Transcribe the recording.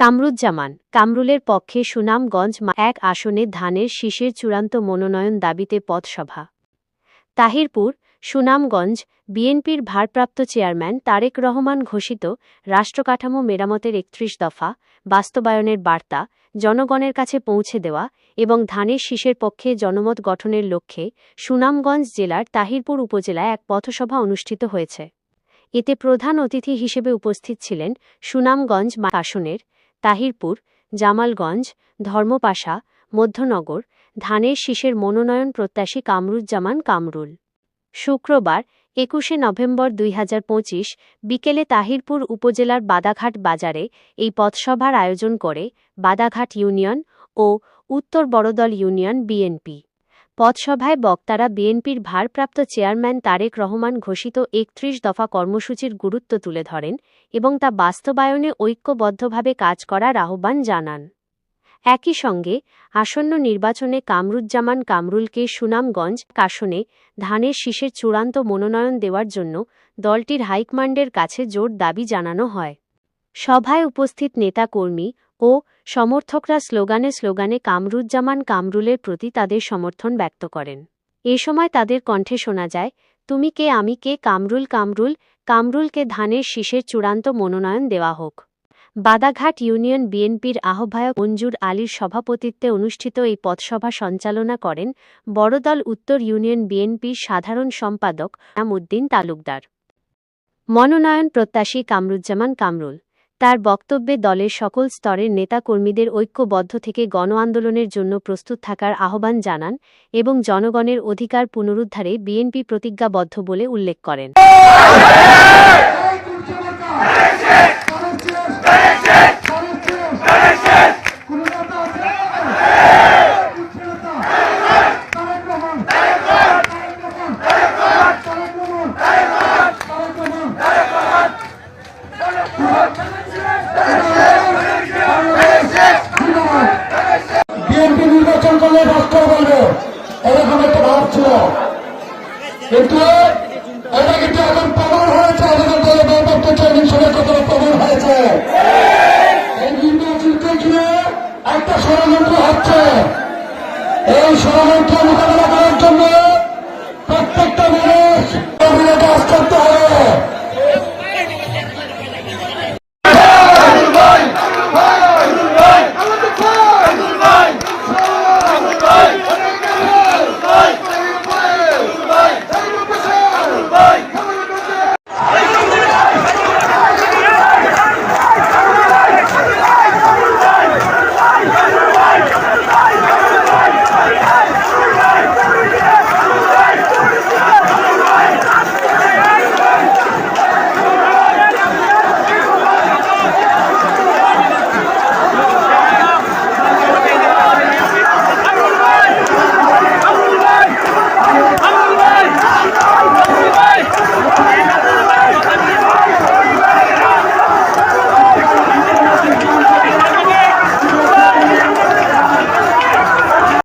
কামরুজ্জামান, কামরুলের পক্ষে সুনামগঞ্জ এক আসনে ধানের শীষের চূড়ান্ত মনোনয়ন দাবিতে পথসভা। তাহিরপুর, সুনামগঞ্জ বিএনপির ভারপ্রাপ্ত চেয়ারম্যান তারেক রহমান ঘোষিত রাষ্ট্রকাঠামো মেরামতের একত্রিশ দফা বাস্তবায়নের বার্তা জনগণের কাছে পৌঁছে দেওয়া এবং ধানের শীষের পক্ষে জনমত গঠনের লক্ষ্যে সুনামগঞ্জ জেলার তাহিরপুর উপজেলায় এক পথসভা অনুষ্ঠিত হয়েছে। এতে প্রধান অতিথি হিসেবে উপস্থিত ছিলেন সুনামগঞ্জ আসনের তাহিরপুর, জামালগঞ্জ, ধর্মপাশা, মধ্যনগর, ধানের শীষের মনোনয়ন প্রত্যাশী কামরুজ্জামান কামরুল। শুক্রবার, একুশে নভেম্বর দুই হাজার পঁচিশ, বিকেলে তাহিরপুর উপজেলার বাদাঘাট বাজারে এই পথসভার আয়োজন করে বাদাঘাট ইউনিয়ন ও উত্তর বড়দল ইউনিয়ন বিএনপি। পথসভায় বক্তারা বিএনপির ভারপ্রাপ্ত চেয়ারম্যান তারেক রহমান ঘোষিত একত্রিশ দফা কর্মসূচির গুরুত্ব তুলে ধরেন এবং তা বাস্তবায়নে ঐক্যবদ্ধভাবে কাজ করার আহ্বান জানান। একই সঙ্গে আসন্ন নির্বাচনে কামরুজ্জামান কামরুলকে সুনামগঞ্জ, কাশনে ধানের শীষের চূড়ান্ত মনোনয়ন দেওয়ার জন্য দলটির হাইকমান্ডের কাছে জোর দাবি জানানো হয়। সভায় উপস্থিত নেতাকর্মী ও সমর্থকরা স্লোগানে স্লোগানে কামরুজ্জামান কামরুলের প্রতি তাদের সমর্থন ব্যক্ত করেন। এ সময় তাদের কণ্ঠে শোনা যায়, তুমি কে, আমি কে, কামরুল কামরুল, কামরুলকে ধানের শীষের চূড়ান্ত মনোনয়ন দেওয়া হোক। বাদাঘাট ইউনিয়ন বিএনপির আহ্বায়ক মঞ্জুর আলীর সভাপতিত্বে অনুষ্ঠিত এই পথসভা সঞ্চালনা করেন বড়দল উত্তর ইউনিয়ন বিএনপির সাধারণ সম্পাদক নামউদ্দিন তালুকদার। মনোনয়ন প্রত্যাশী কামরুজ্জামান কামরুল। তার বক্তব্যে দলের সকল স্তরের নেতাকর্মীদের ঐক্যবদ্ধ থেকে গণ আন্দোলনের জন্য প্রস্তুত থাকার আহ্বান জানান এবং জনগণের অধিকার পুনরুদ্ধারে বিএনপি প্রতিজ্ঞাবদ্ধ বলে উল্লেখ করেন। কিন্তু এটা কিন্তু এখন প্রমাণ হয়েছে আমাদের দলের ভারপ্রাপ্ত চেয়ারম্যান প্রমাণ হয়েছে। এই নির্বাচনকে ঘিরে একটা ষড়যন্ত্র হচ্ছে। এই ষড়যন্ত্র